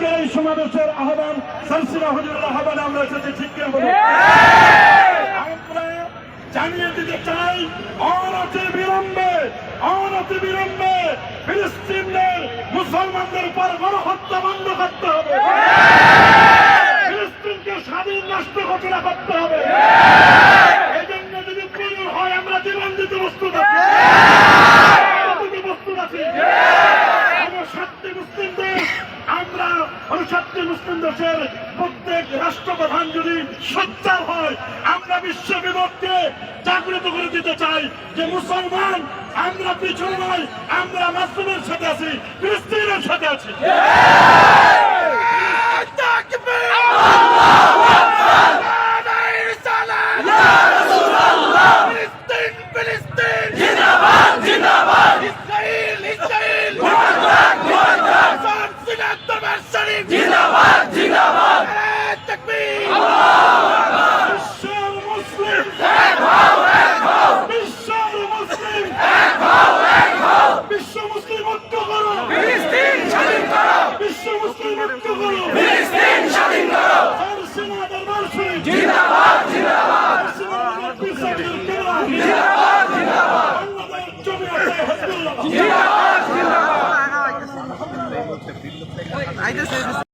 আজকের এই সমাবেশের আহ্বান সালসিনা হুজুরের আহ্বানে আমরা এসেছি ঠিক করে আমরা জানিয়ে দিতে চাই অনতি বিলম্বে অনতি বিলম্বে ফিলিস্তিনের মুসলমানদের উপর গণহত্যা বন্ধ করতে হবে। ফিলিস্তিনকে স্বাধীন রাষ্ট্র ঘোষণা করতে হবে। এই জন্য যদি প্রয়োজন হয় আমরা জীবন দিতে প্রস্তুত আছি দিতে প্রস্তুত আছি আমরা সাতটি মুসলিম দেশ সাতটি মুসলিম দেশের প্রত্যেক রাষ্ট্রপ্রধান যদি সোচ্চার হয়, আমরা বিশ্ব বিপদকে জাগ্রত করে দিতে চাই যে মুসলমান, আমরা পিছনে নয়, আমরা মাসুমের সাথে আছি, ফিলিস্তিনের সাথে আছি। বিশ্বের মুসলিম। বিশ্বের মুসলিম। বিশ্ব মুসলিম ঐক্য করো। বিশ্ব মুসলিম ঐক্য করো। ফারসিনা দরবার শরীফ ফারসিনা দরবার পিসাবের কেবলা বাংলাদেশ জমিয়তে হিজবুল্লাহ Haydi sevgisi.